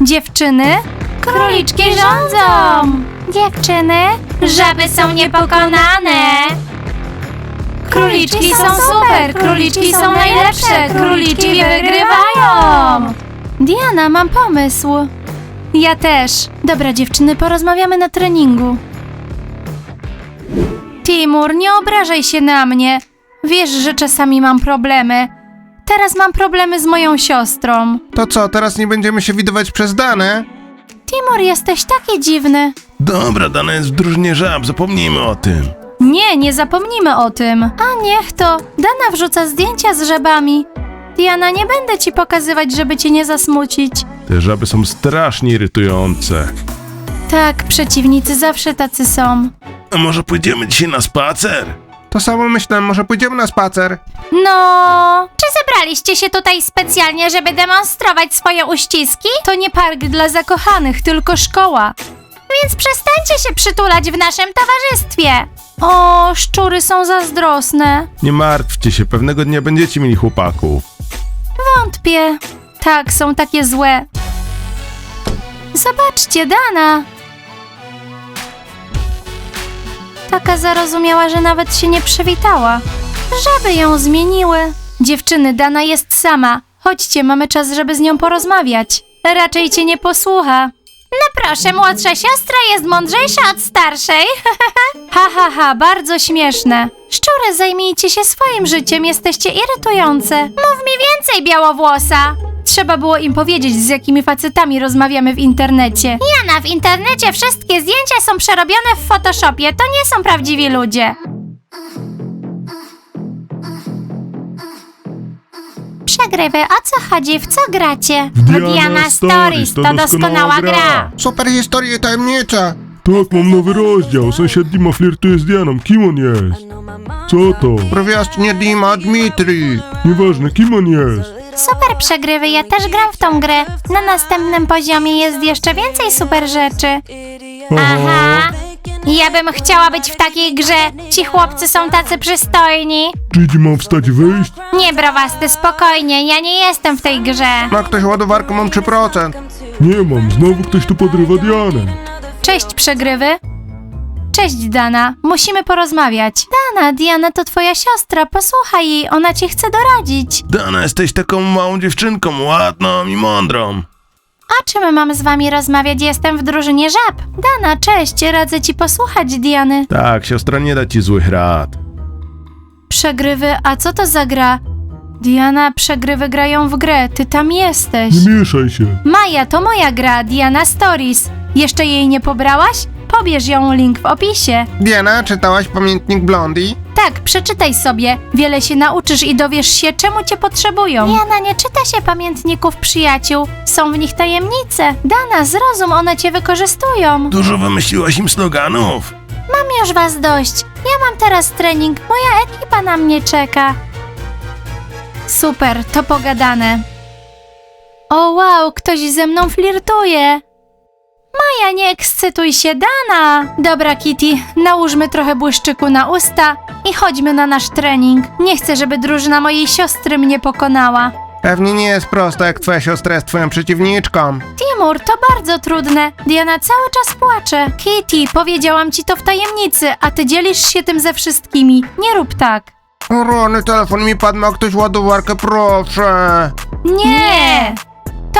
Dziewczyny, króliczki rządzą! Dziewczyny, żaby są niepokonane! Króliczki są super, króliczki są najlepsze, króliczki wygrywają! Diana, mam pomysł. Ja też. Dobra, dziewczyny, porozmawiamy na treningu. Timur, nie obrażaj się na mnie. Wiesz, że czasami mam problemy. Teraz mam problemy z moją siostrą. To co, teraz nie będziemy się widywać przez dane? Timur, jesteś taki dziwny. Dobra, Dana jest w drużynie żab, zapomnijmy o tym. Nie, nie zapomnimy o tym. A niech to. Dana wrzuca zdjęcia z żabami. Diana, nie będę ci pokazywać, żeby cię nie zasmucić. Te żaby są strasznie irytujące. Tak, przeciwnicy zawsze tacy są. A może pójdziemy dzisiaj na spacer? To samo myślę, może pójdziemy na spacer? No. Czy zebraliście się tutaj specjalnie, żeby demonstrować swoje uściski? To nie park dla zakochanych, tylko szkoła. Więc przestańcie się przytulać w naszym towarzystwie. O, szczury są zazdrosne. Nie martwcie się, pewnego dnia będziecie mieli chłopaków. Wątpię. Tak, są takie złe. Zobaczcie, Dana. Taka zarozumiała, że nawet się nie przywitała. Żeby ją zmieniły. Dziewczyny, Dana jest sama. Chodźcie, mamy czas, żeby z nią porozmawiać. Raczej cię nie posłucha. No proszę, młodsza siostra jest mądrzejsza od starszej. ha, ha, ha, bardzo śmieszne. Szczury, zajmijcie się swoim życiem, jesteście irytujące. Mów mi więcej, białowłosa. Trzeba było im powiedzieć, z jakimi facetami rozmawiamy w internecie. Jana, w internecie wszystkie zdjęcia są przerobione w Photoshopie, to nie są prawdziwi ludzie. Przegrywy, o co chodzi? W co gracie? W Diana Stories, to doskonała gra. Super historia i tajemnica. Tak, mam nowy rozdział. Sąsiad Dima flirtuje z Dianą. Kim on jest? Co to? Prowiastnie Dima Dmitri. Nieważne, kim on jest? Super przegrywy, ja też gram w tą grę. Na następnym poziomie jest jeszcze więcej super rzeczy. Aha. Ja bym chciała być w takiej grze. Ci chłopcy są tacy przystojni. Czy mam wstać i wyjść? Nie, browasty, spokojnie, ja nie jestem w tej grze. Ma ktoś ładowarkę, mam 3%. Nie mam, znowu ktoś tu podrywa Dianę. Cześć, przegrywy. Cześć, Dana. Musimy porozmawiać. Dana, Diana to twoja siostra. Posłuchaj jej, ona ci chce doradzić. Dana, jesteś taką małą dziewczynką, ładną i mądrą. O czym mam z wami rozmawiać? Jestem w drużynie żab. Dana, cześć, radzę ci posłuchać Diany. Tak, siostra nie da ci złych rad. Przegrywy, a co to za gra? Diana, przegrywy grają w grę, ty tam jesteś. mieszaj się. Maja, to moja gra, Diana Stories. Jeszcze jej nie pobrałaś? Pobierz ją link w opisie. Diana, czytałaś pamiętnik Blondie? Tak, przeczytaj sobie. Wiele się nauczysz i dowiesz się, czemu cię potrzebują. Diana, nie czyta się pamiętników przyjaciół. Są w nich tajemnice. Dana, zrozum, one cię wykorzystują. Dużo wymyśliłaś im sloganów. Mam już was dość. Ja mam teraz trening. Moja ekipa na mnie czeka. Super, to pogadane. O wow, ktoś ze mną flirtuje. Maja, nie ekscytuj się, Dana. Dobra, Kitty, nałóżmy trochę błyszczyku na usta i chodźmy na nasz trening. Nie chcę, żeby drużyna mojej siostry mnie pokonała. Pewnie nie jest prosto, jak twoja siostra jest twoją przeciwniczką. Timur, to bardzo trudne. Diana cały czas płacze. Kitty, powiedziałam ci to w tajemnicy, a ty dzielisz się tym ze wszystkimi. Nie rób tak. Rony, telefon mi padł, ma ktoś ładowarkę, proszę. Nie!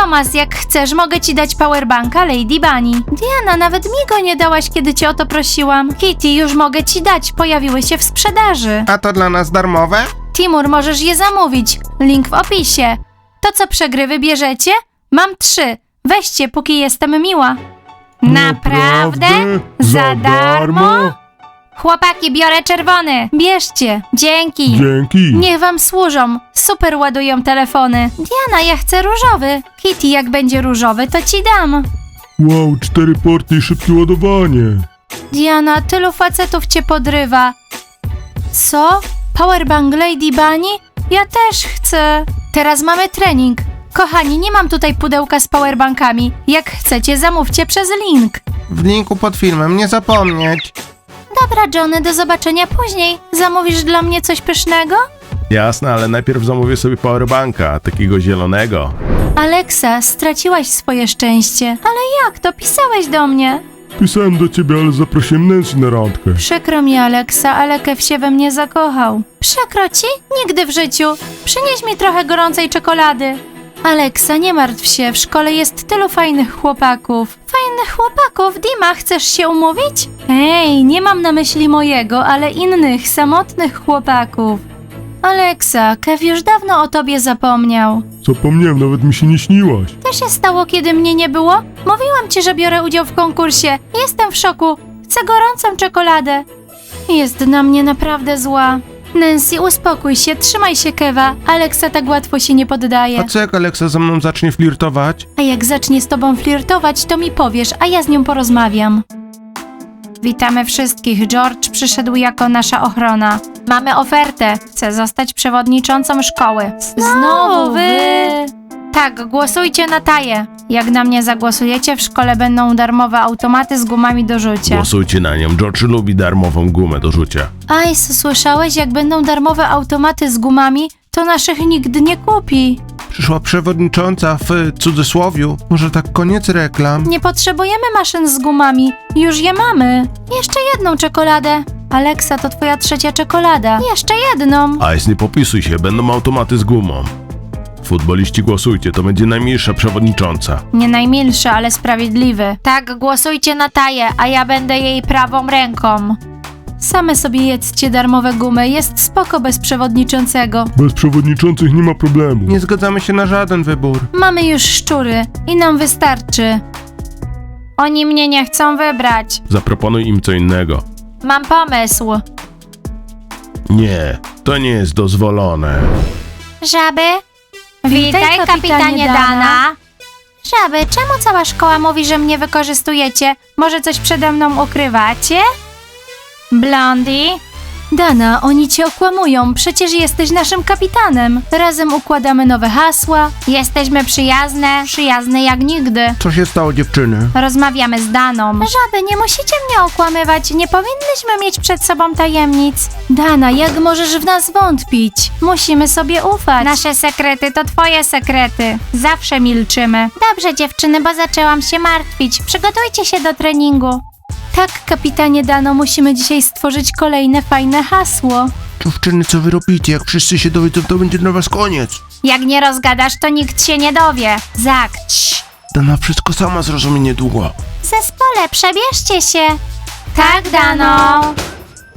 Tomas, jak chcesz, mogę ci dać powerbanka Lady Bunny. Diana, nawet mi go nie dałaś, kiedy cię o to prosiłam. Kitty, już mogę ci dać, pojawiły się w sprzedaży. A to dla nas darmowe? Timur, możesz je zamówić. Link w opisie. To co przegrywy bierzecie? Mam trzy. Weźcie, póki jestem miła. Naprawdę? Za darmo? Chłopaki, biorę czerwony. Bierzcie. Dzięki. Dzięki. Niech wam służą. Super ładują telefony. Diana, ja chcę różowy. Kitty, jak będzie różowy, to ci dam. Wow, cztery porty i szybkie ładowanie. Diana, tylu facetów cię podrywa. Co? Powerbank Lady Bunny? Ja też chcę. Teraz mamy trening. Kochani, nie mam tutaj pudełka z powerbankami. Jak chcecie, zamówcie przez link. W linku pod filmem, nie zapomnieć. Dobra, Johnny, do zobaczenia później. Zamówisz dla mnie coś pysznego? Jasne, ale najpierw zamówię sobie powerbanka, takiego zielonego. Aleksa, straciłaś swoje szczęście. Ale jak to? Pisałeś do mnie. Pisałem do ciebie, ale zaprosiłem Nancy na randkę. Przykro mi, Aleksa, ale Kev się we mnie zakochał. Przykro ci? Nigdy w życiu. Przynieś mi trochę gorącej czekolady. Aleksa, nie martw się, w szkole jest tylu fajnych chłopaków. Fajnych chłopaków? Dima, chcesz się umówić? Hej, nie mam na myśli mojego, ale innych, samotnych chłopaków. Aleksa, Kev już dawno o tobie zapomniał. Zapomniałem, nawet mi się nie śniłaś. Co się stało, kiedy mnie nie było? Mówiłam ci, że biorę udział w konkursie. Jestem w szoku. Chcę gorącą czekoladę. Jest na mnie naprawdę zła. Nancy, uspokój się, trzymaj się, Kewa. Aleksa tak łatwo się nie poddaje. A co jak Aleksa ze mną zacznie flirtować? A jak zacznie z tobą flirtować, to mi powiesz, a ja z nią porozmawiam. Witamy wszystkich. George przyszedł jako nasza ochrona. Mamy ofertę. Chcę zostać przewodniczącą szkoły. Znowu wy? Tak, głosujcie na taję. Jak na mnie zagłosujecie, w szkole będą darmowe automaty z gumami do rzucia. Głosujcie na nią, George lubi darmową gumę do rzucia. Ice, słyszałeś, jak będą darmowe automaty z gumami, to naszych nigdy nie kupi. Przyszła przewodnicząca w cudzysłowiu. Może tak koniec reklam? Nie potrzebujemy maszyn z gumami. Już je mamy. Jeszcze jedną czekoladę. Aleksa, to twoja trzecia czekolada. Jeszcze jedną. Ice, nie popisuj się, będą automaty z gumą. Futboliści głosujcie, to będzie najmilsza przewodnicząca. Nie najmilszy, ale sprawiedliwy. Tak, głosujcie na Taję, a ja będę jej prawą ręką. Same sobie jedzcie darmowe gumy, jest spoko bez przewodniczącego. Bez przewodniczących nie ma problemu. Nie zgadzamy się na żaden wybór. Mamy już szczury i nam wystarczy. Oni mnie nie chcą wybrać. Zaproponuj im co innego. Mam pomysł. Nie, to nie jest dozwolone. Żaby? Witaj, kapitanie Dana. Żaby, czemu cała szkoła mówi, że mnie wykorzystujecie? Może coś przede mną ukrywacie? Blondie? Dana, oni cię okłamują, przecież jesteś naszym kapitanem. Razem układamy nowe hasła. Jesteśmy przyjazne, przyjazne jak nigdy. Co się stało, dziewczyny? Rozmawiamy z Daną. Żaby, nie musicie mnie okłamywać. Nie powinnyśmy mieć przed sobą tajemnic. Dana, jak możesz w nas wątpić? Musimy sobie ufać. Nasze sekrety to twoje sekrety. Zawsze milczymy. Dobrze, dziewczyny, bo zaczęłam się martwić. Przygotujcie się do treningu. Tak, kapitanie Dano, musimy dzisiaj stworzyć kolejne fajne hasło. Dziewczyny, co wy robicie? Jak wszyscy się dowiedzą, to będzie dla was koniec. Jak nie rozgadasz, to nikt się nie dowie. Zak, cii. Dana wszystko sama zrozumie niedługo. Zespole, przebierzcie się. Tak, Dano.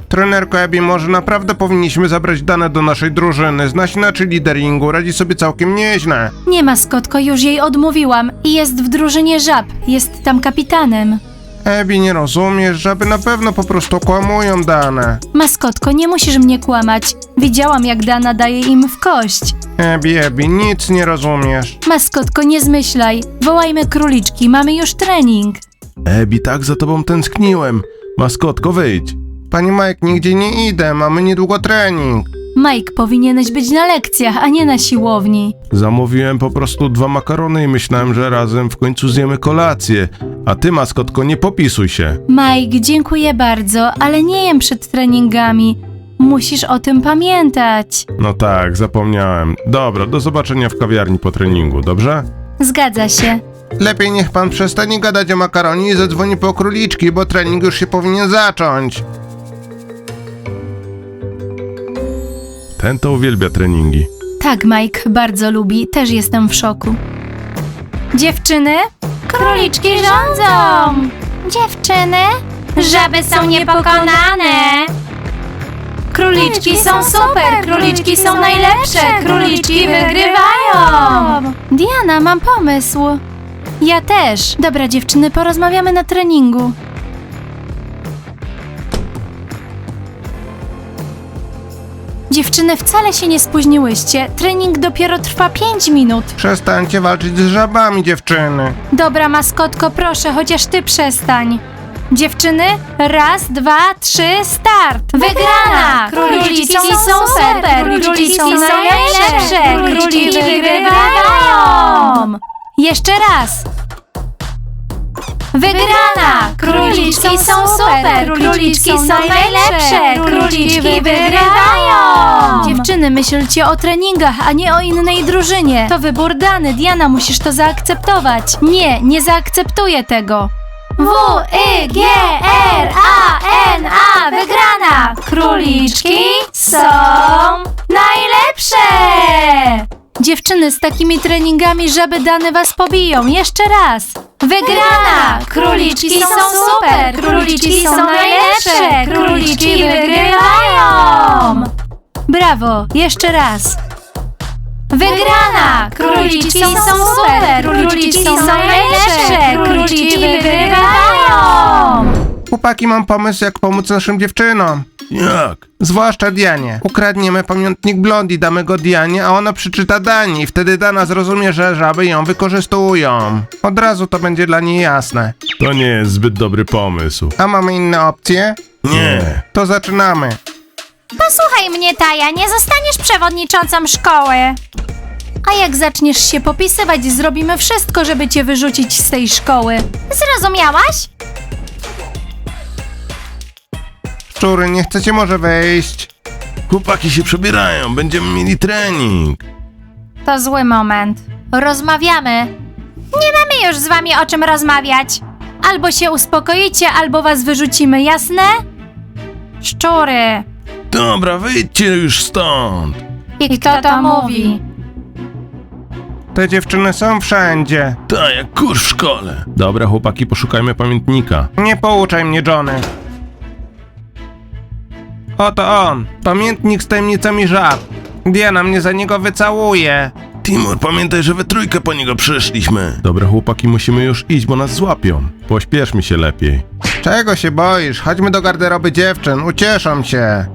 Trenerko Ebi, może naprawdę powinniśmy zabrać Danę do naszej drużyny. Zna się na lideringu, radzi sobie całkiem nieźle. Nie, maskotko, już jej odmówiłam i jest w drużynie żab. Jest tam kapitanem. Ebi, nie rozumiesz, żeby na pewno po prostu kłamują Danę. Maskotko, nie musisz mnie kłamać. Widziałam, jak Dana daje im w kość. Ebi, Ebi, nic nie rozumiesz. Maskotko, nie zmyślaj. Wołajmy króliczki, mamy już trening. Ebi, tak za tobą tęskniłem. Maskotko, wyjdź. Pani Mike, nigdzie nie idę, mamy niedługo trening. Mike, powinieneś być na lekcjach, a nie na siłowni. Zamówiłem po prostu dwa makarony i myślałem, że razem w końcu zjemy kolację. A ty, maskotko, nie popisuj się. Mike, dziękuję bardzo, ale nie jem przed treningami. Musisz o tym pamiętać. No tak, zapomniałem. Dobra, do zobaczenia w kawiarni po treningu, dobrze? Zgadza się. Lepiej niech pan przestanie gadać o makaronie i zadzwoni po króliczki, bo trening już się powinien zacząć. Ten to uwielbia treningi. Tak, Mike bardzo lubi, też jestem w szoku. Dziewczyny? Króliczki rządzą! Dziewczyny? Żaby są niepokonane! Króliczki są super! Króliczki są najlepsze! Króliczki wygrywają! Diana, mam pomysł. Ja też. Dobra, dziewczyny, porozmawiamy na treningu. Dziewczyny, wcale się nie spóźniłyście. Trening dopiero trwa 5 minut. Przestańcie walczyć z żabami, dziewczyny. Dobra, maskotko, proszę, chociaż ty przestań. Dziewczyny, raz, dwa, trzy, start! Wygrana! Króliczki są super! Króliczki są najlepsze! Króliczki wygrywają! Jeszcze raz! Wygrana! Króliczki są super! Króliczki są najlepsze! Króliczki wygrywają! Dziewczyny, myślcie o treningach, a nie o innej drużynie. To wybór dany. Diana, musisz to zaakceptować. Nie, nie zaakceptuję tego. W, Y, G, R, A, N, A, wygrana! Króliczki są najlepsze! Dziewczyny, z takimi treningami żaby dane was pobiją. Jeszcze raz. Wygrana! Króliczki są super! Króliczki są najlepsze! Króliczki wygrywają! Brawo! Jeszcze raz. Wygrana! Króliczki są super! Króliczki są najlepsze! Króliczki wygrywają! Chłopaki, mam pomysł, jak pomóc naszym dziewczynom. Jak? Zwłaszcza Dianie. Ukradniemy pamiątnik Blondi, damy go Dianie, a ona przeczyta Dani. Wtedy Dana zrozumie, że żaby ją wykorzystują. Od razu to będzie dla niej jasne. To nie jest zbyt dobry pomysł. A mamy inne opcje? Nie. To zaczynamy. Posłuchaj mnie, Taja, nie zostaniesz przewodniczącą szkoły. A jak zaczniesz się popisywać, zrobimy wszystko, żeby cię wyrzucić z tej szkoły. Zrozumiałaś? Szczury, nie chcecie może wejść? Chłopaki się przebierają, będziemy mieli trening. To zły moment. Rozmawiamy. Nie mamy już z wami o czym rozmawiać. Albo się uspokoicie, albo was wyrzucimy, jasne? Szczury. Dobra, wyjdźcie już stąd. I kto to mówi? Te dziewczyny są wszędzie. Tak, jak kurz w szkole. Dobra, chłopaki, poszukajmy pamiętnika. Nie pouczaj mnie, Johnny. Oto on. Pamiętnik z tajemnicami żab. Diana mnie za niego wycałuje. Timur, pamiętaj, że we trójkę po niego przyszliśmy. Dobra, chłopaki, musimy już iść, bo nas złapią. Pośpieszmy się lepiej. Czego się boisz? Chodźmy do garderoby dziewczyn, ucieszą się.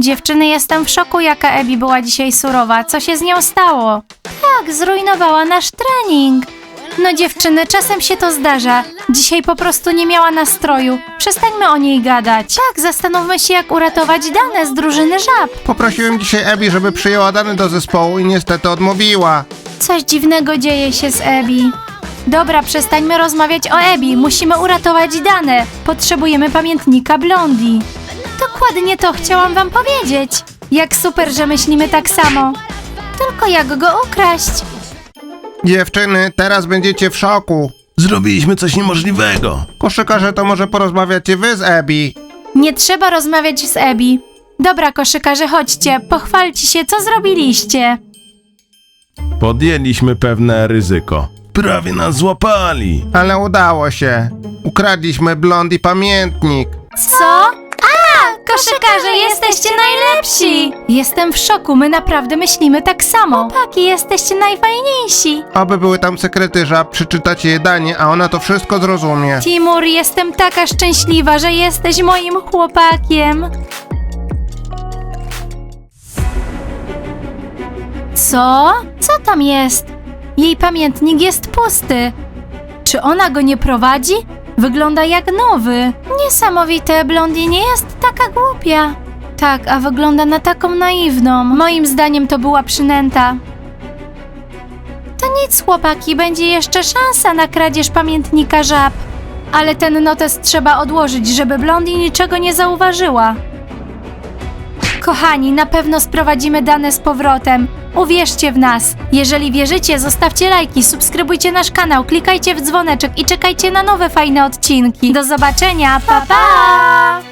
Dziewczyny, jestem w szoku, jaka Ebi była dzisiaj surowa. Co się z nią stało? Tak, zrujnowała nasz trening. No dziewczyny, czasem się to zdarza. Dzisiaj po prostu nie miała nastroju. Przestańmy o niej gadać. Tak, zastanówmy się, jak uratować dane z drużyny żab. Poprosiłem dzisiaj Ebi, żeby przyjęła dane do zespołu i niestety odmówiła. Coś dziwnego dzieje się z Ebi. Dobra, przestańmy rozmawiać o Ebi. Musimy uratować dane. Potrzebujemy pamiętnika Blondi. Dokładnie to chciałam wam powiedzieć. Jak super, że myślimy tak samo. Tylko jak go ukraść? Dziewczyny, teraz będziecie w szoku. Zrobiliśmy coś niemożliwego. Koszykarze, to może porozmawiacie wy z Ebi. Nie trzeba rozmawiać z Ebi. Dobra, koszykarze, chodźcie. Pochwalcie się, co zrobiliście. Podjęliśmy pewne ryzyko. Prawie nas złapali. Ale udało się. Ukradliśmy blond i pamiętnik. Co? Koszykarze, jesteście najlepsi! Jestem w szoku, my naprawdę myślimy tak samo. Chłopaki, jesteście najfajniejsi. Oby były tam sekrety żab, przeczytacie je Danie, a ona to wszystko zrozumie. Timur, jestem taka szczęśliwa, że jesteś moim chłopakiem. Co? Co tam jest? Jej pamiętnik jest pusty. Czy ona go nie prowadzi? Wygląda jak nowy. Niesamowite, Blondie nie jest taka głupia. Tak, a wygląda na taką naiwną. Moim zdaniem to była przynęta. To nic, chłopaki, będzie jeszcze szansa na kradzież pamiętnika żab. Ale ten notes trzeba odłożyć, żeby Blondie niczego nie zauważyła. Kochani, na pewno sprowadzimy dane z powrotem. Uwierzcie w nas. Jeżeli wierzycie, zostawcie lajki, subskrybujcie nasz kanał, klikajcie w dzwoneczek i czekajcie na nowe fajne odcinki. Do zobaczenia, pa pa!